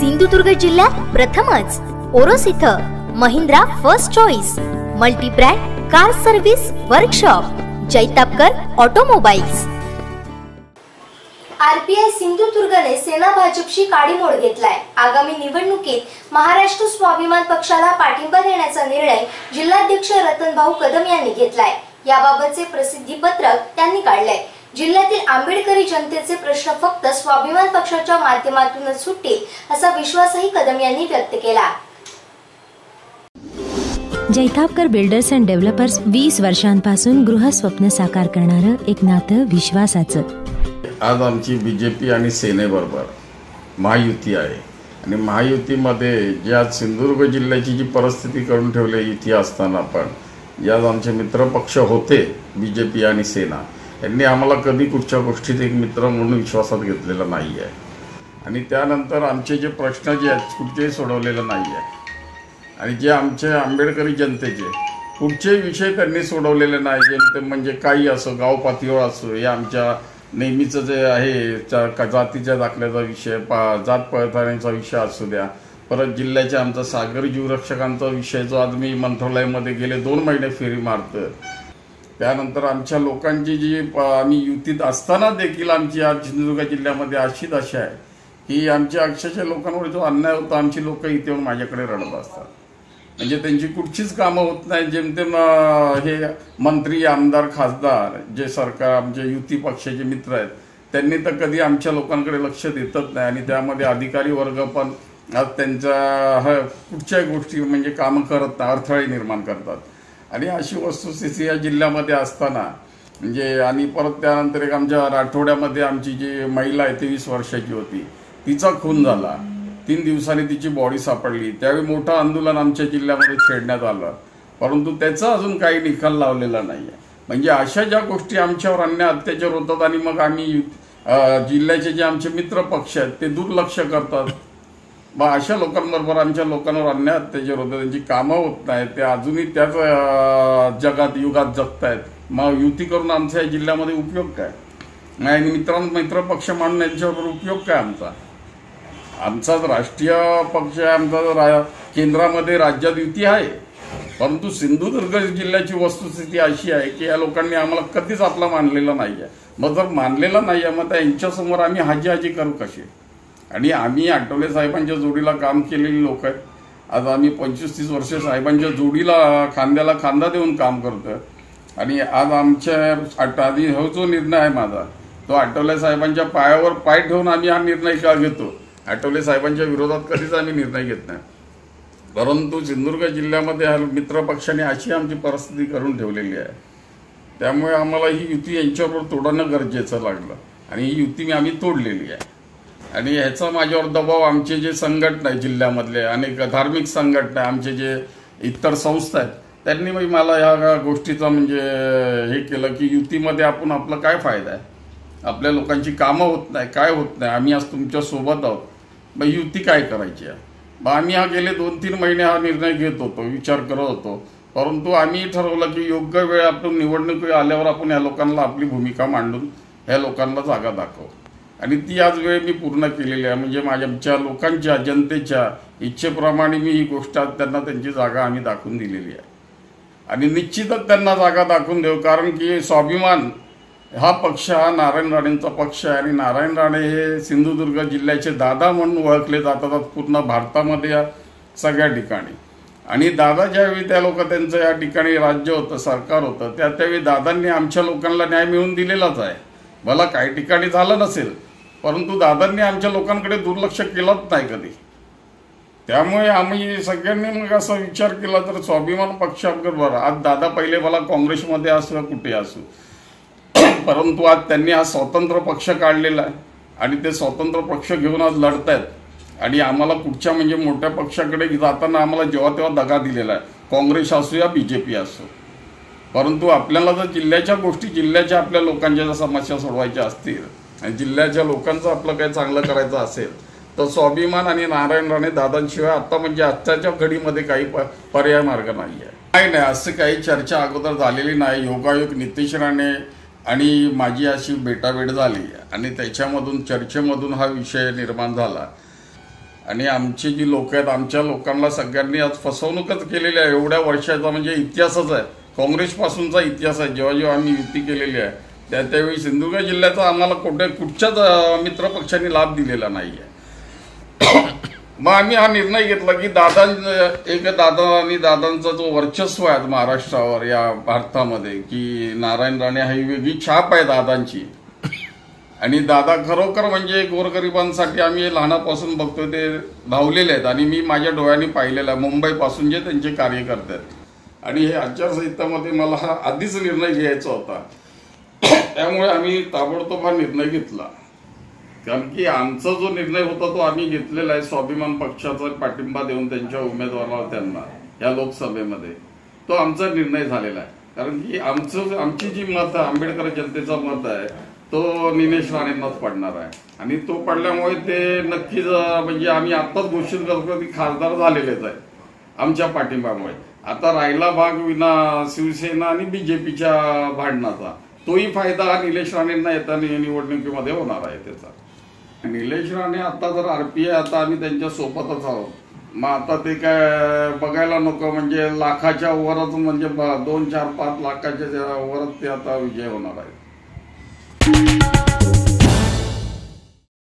सिंधुदुर्ग जिल्ह्यात प्रथमच. ओरोस इथं Mahindra first choice multibrand car service workshop Jaitapkar automobiles. RPI सिंधुदुर्गने Sena भाजपशी काडीमोड घेतलाय. आगामी निवडणुकीत महाराष्ट्र स्वाभिमान पक्षाला पाठिंबा देण्याचा निर्णय जिल्हाध्यक्ष रतनभाऊ कदम यांनी घेतलाय. याबाबतचे प्रसिद्धी पत्रक त्यांनी काढलंय. जिल्ह्यातील आंबेडकरी जनतेचे प्रश्न फक्त स्वाभिमान पक्षाच्या माध्यमातूनच सुटतील असा विश्वासही कदम यांनी व्यक्त केला. जैतापकर बिल्डर्स अँड डेव्हलपर्स वीस वर्षांपासून गृहस्वप्न साकार करणारं एक नातं विश्वासाचं. आज आमची बी जे पी आणि सेनेबरोबर महायुती आहे. आणि महायुतीमध्ये जी आज सिंधुदुर्ग जिल्ह्याची जी परिस्थिती करून ठेवली युती असताना पण जे आज आमचे मित्रपक्ष होते बी जे पी आणि सेना यांनी आम्हाला कधी कुठच्या गोष्टीत एक मित्र म्हणून विश्वासात घेतलेला नाही आहे आणि त्यानंतर आमचे जे प्रश्न जे आहेत कुठचेही सोडवलेले नाही आहे आणि जे आमचे आंबेडकरी जनतेचे कुठचेही विषय त्यांनी सोडवलेले नाही ते म्हणजे काही असो गाव पातळीवर असो हे आमच्या नेहमीचं जे आहे जातीच्या दाखल्याचा विषय पा जात पडताळणीचा विषय असू द्या परत जिल्ह्याच्या आमचा सागरी जीवरक्षकांचा विषय जो आज मी मंत्रालयामध्ये गेले दोन महिने फेरी मारतो त्यानंतर आमच्या लोकांची जी आम्ही युतीत असताना देखील आमची आज सिंधुदुर्ग जिल्ह्यामध्ये अशी दशा आहे की आमच्या अक्षरशः लोकांवर जो अन्याय होता आमची लोक इथे येऊन माझ्याकडे रडत असतात. म्हणजे त्यांची कुठचीच कामं होत नाही जेमतेम हे मंत्री आमदार खासदार जे सरकार आमचे युती पक्षाचे मित्र आहेत त्यांनी तर कधी आमच्या लोकांकडे लक्ष देतच नाही आणि त्यामध्ये अधिकारी वर्ग पण आज त्यांच्या ह कुठच्याही गोष्टी म्हणजे कामं करत नाही अडथळे निर्माण करतात. आणि अशी वस्तुस्थिती या जिल्ह्यामध्ये असताना म्हणजे आणि परत त्यानंतर एक आमच्या राठोड्यामध्ये आमची जी महिला आहे तेवीस वर्षाची होती. तिचा खून झाला. तीन दिवसांनी तिची बॉडी सापडली. त्यावेळी मोठं आंदोलन आमच्या जिल्ह्यामध्ये छेडण्यात आलं. परंतु त्याचा अजून काही निकाल लावलेला नाही आहे म्हणजे अशा ज्या गोष्टी आमच्यावर अन्य अत्याचार होतात आणि मग आम्ही जिल्ह्याचे जे आमचे मित्र पक्ष आहेत ते दुर्लक्ष करतात. मग अशा लोकांबरोबर आमच्या लोकांवर अन्याय अत्याचार होतं त्यांची कामं होत नाहीत ते अजूनही त्याच जगात युगात जगतायत. मग युती करून आमच्या या जिल्ह्यामध्ये उपयोग काय? नाही मित्रां मित्र पक्ष मानून यांच्याबरोबर उपयोग काय आमचा? आमचा राष्ट्रीय पक्ष आहे आमचा रा- केंद्रामध्ये राज्यात युती आहे. परंतु सिंधुदुर्ग जिल्ह्याची वस्तुस्थिती अशी आहे की या लोकांनी आम्हाला कधीच आपला मानलेला नाही आहे मग जर मानलेला नाही आहे मग त्यांच्यासमोर आम्ही हाजी हाजी करू कशी आणि आम्ही आठवले साहेबांच्या जोडीला काम केलेली लोक आहेत. आज आम्ही पंचवीस तीस वर्ष साहेबांच्या जोडीला खांद्याला खांदा देऊन काम करतोय. आणि आज आमच्या आठ- आधी हा जो निर्णय आहे माझा तो आठवले साहेबांच्या पायावर पाय ठेवून आम्ही हा निर्णय का घेतो? आठवले साहेबांच्या विरोधात कधीच आम्ही निर्णय घेत नाही. परंतु सिंधुदुर्ग जिल्ह्यामध्ये मित्रपक्षाने मित्र पक्षाने अशी आमची परिस्थिती करून ठेवलेली आहे. त्यामुळे आम्हाला ही युती यांच्याबरोबर तोडणं गरजेचं लागलं. आणि ही युती मी आम्ही तोडलेली आहे. आणि ह्याचा माझ्यावर दबाव आमचे जे संघटना आहे जिल्ह्यामधले अनेक धार्मिक संघटना आहे, आमचे जे इतर संस्था आहेत त्यांनी मग मला ह्या गोष्टीचा म्हणजे हे केलं की युतीमध्ये आपण आपला काय फायदा आहे? आपल्या लोकांची कामं होत नाही काय होत नाही? आम्ही आज तुमच्यासोबत आहोत. मग युती काय करायची आहे? मग आम्ही हा गेले दोन तीन महिने हा निर्णय घेत होतो विचार करत होतो. परंतु आम्ही ठरवलं की योग्य वेळ आपण निवडणूक आल्यावर आपण ह्या लोकांना आपली भूमिका मांडून ह्या लोकांना जागा दाखवू. आणि ती आज वेळ मी पूर्ण केलेली आहे. म्हणजे माझ्या लोकांच्या जनतेच्या इच्छेप्रमाणे मी ही गोष्ट आज त्यांना त्यांची जागा आम्ही दाखवून दिलेली आहे. आणि निश्चितच त्यांना जागा दाखवून देऊ कारण की स्वाभिमान हा पक्ष हा नारायण राणेंचा पक्ष आहे. आणि नारायण राणे हे सिंधुदुर्ग जिल्ह्याचे दादा म्हणून ओळखले जातात पूर्ण भारतामध्ये या सगळ्या ठिकाणी. आणि दादा ज्यावेळी त्या लोक त्यांचं या ठिकाणी राज्य होतं सरकार होतं त्या त्यावेळी दादांनी आमच्या लोकांना न्याय मिळवून दिलेलाच आहे. मला काही ठिकाणी झालं नसेल परंतु दादांनी आमच्या लोकांकडे दुर्लक्ष केलंच नाही कधी. त्यामुळे आम्ही सगळ्यांनी मग असा विचार केला तर स्वाभिमान पक्षाबरोबर आज दादा पहिले मला काँग्रेसमध्ये असू या कुठे असू. परंतु आज त्यांनी हा स्वतंत्र पक्ष काढलेला आहे आणि ते स्वतंत्र पक्ष घेऊन आज लढतायत. आणि आम्हाला कुठच्या म्हणजे मोठ्या पक्षाकडे जाताना आम्हाला जेव्हा तेव्हा दगा दिलेला आहे. काँग्रेस असो या बी जे पी असो. परंतु आपल्याला जर जिल्ह्याच्या गोष्टी जिल्ह्याच्या आपल्या लोकांच्या जर समस्या सोडवायच्या असतील आणि जिल्ह्याच्या लोकांचं आपलं काही चांगलं करायचं असेल तर स्वाभिमान आणि नारायण राणे दादांशिवाय आता म्हणजे आत्ताच्या घडीमध्ये काही प- पर्याय मार्ग नाही आहे नाही नाही असं काही चर्चा अगोदर झालेली नाही. योगायोग नितीश राणे आणि माझी अशी भेटाभेट झाली आणि त्याच्यामधून चर्चेमधून हा विषय निर्माण झाला. आणि आमची जी लोक आहेत आमच्या लोकांना सगळ्यांनी आज फसवणूकच केलेली आहे. एवढ्या वर्षाचा म्हणजे इतिहासच आहे. काँग्रेसपासूनचा इतिहास आहे. जेव्हा जेव्हा आम्ही युती केलेली आहे त्या त्यावेळी सिंधुदुर्ग जिल्ह्याचा आम्हाला कुठे कुठच्याच मित्रपक्षाने लाभ दिलेला नाही आहे मग आम्ही हा निर्णय घेतला की दादा एक दादा आणि दादांचा जो वर्चस्व आहे महाराष्ट्रावर या भारतामध्ये की नारायण राणे ही वेगळी छाप आहे दादांची. आणि दादा खरोखर म्हणजे गोरगरिबांसाठी आम्ही लहानापासून बघतोय ते धावलेले आहेत. आणि मी माझ्या डोळ्यांनी पाहिलेलं आहे मुंबईपासून जे त्यांचे कार्यकर्ते आहेत. आणि हे आचारसंहितामध्ये मला हा आधीच निर्णय घ्यायचा होता. त्यामुळे आम्ही ताबडतोब हा निर्णय घेतला. कारण की आमचा जो निर्णय होता तो आम्ही घेतलेला आहे. स्वाभिमान पक्षाचा पाठिंबा देऊन त्यांच्या उमेदवाराला त्यांना या लोकसभेमध्ये. तो आमचा निर्णय झालेला आहे. कारण की आमचं आमची जी मत आहे आंबेडकर जनतेचा मत आहे तो निलेश राणेंनाच पडणार आहे. आणि तो पडल्यामुळे ते नक्कीच म्हणजे आम्ही आत्ताच घोषित करतो की खासदार झालेलेच आहे आमच्या पाठिंब्यामुळे. आता राहिला भाग विना शिवसेना आणि बीजेपीच्या भांडणाचा. तोही फायदा हा निलेश राणेंना येताना निवडणुकीमध्ये होणार आहे त्याचा. निलेश राणे आता जर आर पी आय आता आम्ही त्यांच्या सोबतच आहोत. मग आता ते काय बघायला नको म्हणजे लाखाच्या वरच म्हणजे ब- दोन चार पाच लाखाच्या वरच ते आता विजय होणार आहे